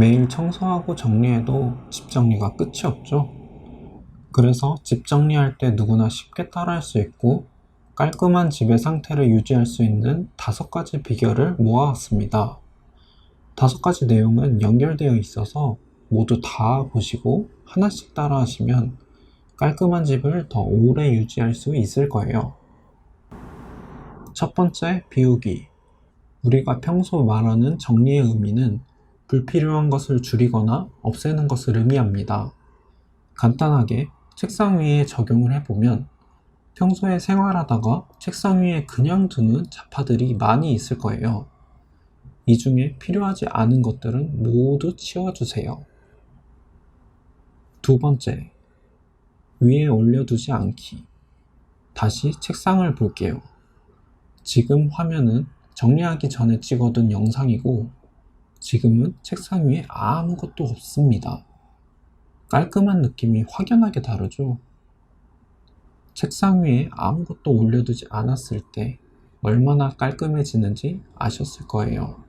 매일 청소하고 정리해도 집 정리가 끝이 없죠. 그래서 집 정리할 때 누구나 쉽게 따라할 수 있고 깔끔한 집의 상태를 유지할 수 있는 다섯 가지 비결을 모아왔습니다. 다섯 가지 내용은 연결되어 있어서 모두 다 보시고 하나씩 따라하시면 깔끔한 집을 더 오래 유지할 수 있을 거예요. 첫 번째, 비우기. 우리가 평소 말하는 정리의 의미는 불필요한 것을 줄이거나 없애는 것을 의미합니다. 간단하게 책상 위에 적용을 해보면 평소에 생활하다가 책상 위에 그냥 두는 자파들이 많이 있을 거예요. 이 중에 필요하지 않은 것들은 모두 치워주세요. 두 번째, 위에 올려두지 않기. 다시 책상을 볼게요. 지금 화면은 정리하기 전에 찍어둔 영상이고, 지금은 책상 위에 아무것도 없습니다. 깔끔한 느낌이 확연하게 다르죠? 책상 위에 아무것도 올려두지 않았을 때 얼마나 깔끔해지는지 아셨을 거예요.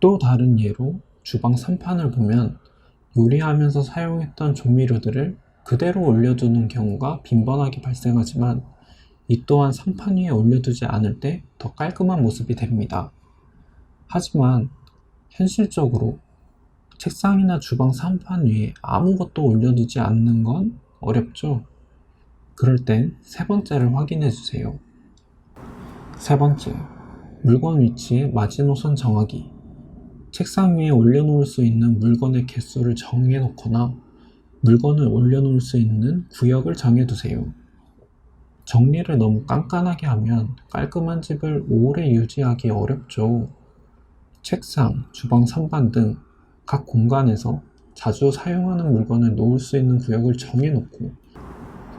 또 다른 예로 주방 선판을 보면 요리하면서 사용했던 조미료들을 그대로 올려두는 경우가 빈번하게 발생하지만 이 또한 선판 위에 올려두지 않을 때 더 깔끔한 모습이 됩니다. 하지만 현실적으로 책상이나 주방 선판 위에 아무것도 올려두지 않는 건 어렵죠? 그럴 땐 세 번째를 확인해 주세요. 세 번째, 물건 위치의 마지노선 정하기. 책상 위에 올려놓을 수 있는 물건의 개수를 정해 놓거나 물건을 올려놓을 수 있는 구역을 정해 두세요. 정리를 너무 깐깐하게 하면 깔끔한 집을 오래 유지하기 어렵죠. 책상, 주방 선반 등 각 공간에서 자주 사용하는 물건을 놓을 수 있는 구역을 정해 놓고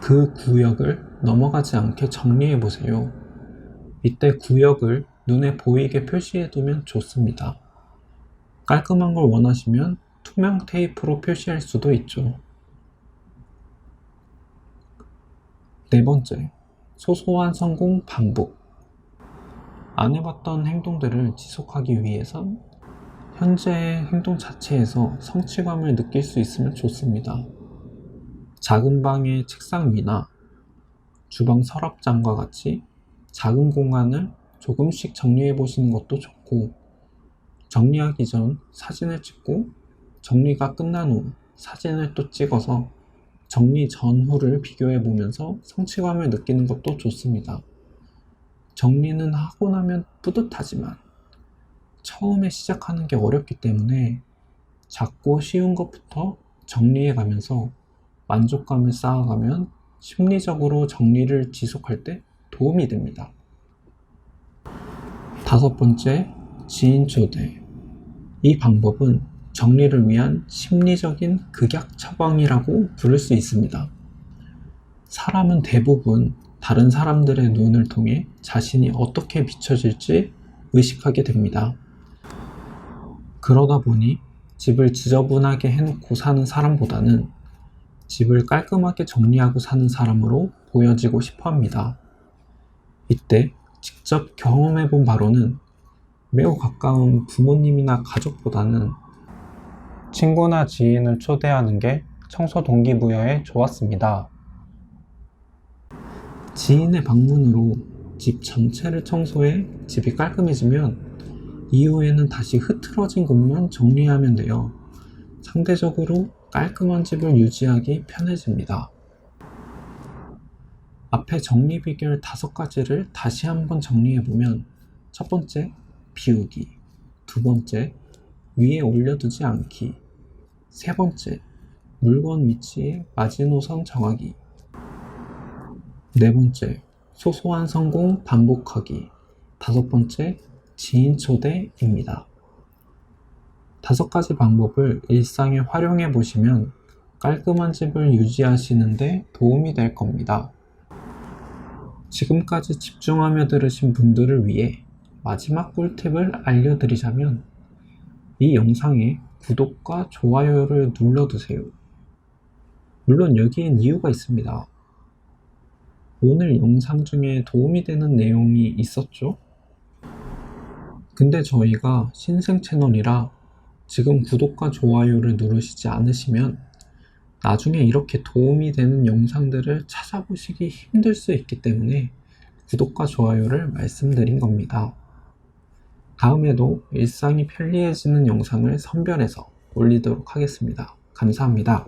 그 구역을 넘어가지 않게 정리해 보세요. 이때 구역을 눈에 보이게 표시해 두면 좋습니다. 깔끔한 걸 원하시면 투명 테이프로 표시할 수도 있죠. 네 번째, 소소한 성공 반복. 안 해봤던 행동들을 지속하기 위해선 현재의 행동 자체에서 성취감을 느낄 수 있으면 좋습니다. 작은 방의 책상 위나 주방 서랍장과 같이 작은 공간을 조금씩 정리해 보시는 것도 좋고, 정리하기 전 사진을 찍고 정리가 끝난 후 사진을 또 찍어서 정리 전후를 비교해 보면서 성취감을 느끼는 것도 좋습니다. 정리는 하고 나면 뿌듯하지만 처음에 시작하는 게 어렵기 때문에 작고 쉬운 것부터 정리해 가면서 만족감을 쌓아가면 심리적으로 정리를 지속할 때 도움이 됩니다. 다섯 번째, 지인 초대. 이 방법은 정리를 위한 심리적인 극약 처방이라고 부를 수 있습니다. 사람은 대부분 다른 사람들의 눈을 통해 자신이 어떻게 비춰질지 의식하게 됩니다. 그러다 보니 집을 지저분하게 해놓고 사는 사람보다는 집을 깔끔하게 정리하고 사는 사람으로 보여지고 싶어 합니다. 이때 직접 경험해 본 바로는 매우 가까운 부모님이나 가족보다는 친구나 지인을 초대하는 게 청소 동기부여에 좋았습니다. 지인의 방문으로 집 전체를 청소해 집이 깔끔해지면 이후에는 다시 흐트러진 곳만 정리하면 돼요. 상대적으로 깔끔한 집을 유지하기 편해집니다. 앞에 정리 비결 다섯 가지를 다시 한번 정리해 보면 첫 번째, 비우기. 두 번째, 위에 올려두지 않기. 세 번째, 물건 위치의 마지노선 정하기. 네 번째, 소소한 성공 반복하기. 다섯 번째, 지인 초대입니다. 다섯 가지 방법을 일상에 활용해 보시면 깔끔한 집을 유지하시는데 도움이 될 겁니다. 지금까지 집중하며 들으신 분들을 위해 마지막 꿀팁을 알려드리자면 이 영상에 구독과 좋아요를 눌러두세요. 물론 여기엔 이유가 있습니다. 오늘 영상 중에 도움이 되는 내용이 있었죠? 근데 저희가 신생 채널이라 지금 구독과 좋아요를 누르시지 않으시면 나중에 이렇게 도움이 되는 영상들을 찾아보시기 힘들 수 있기 때문에 구독과 좋아요를 말씀드린 겁니다. 다음에도 일상이 편리해지는 영상을 선별해서 올리도록 하겠습니다. 감사합니다.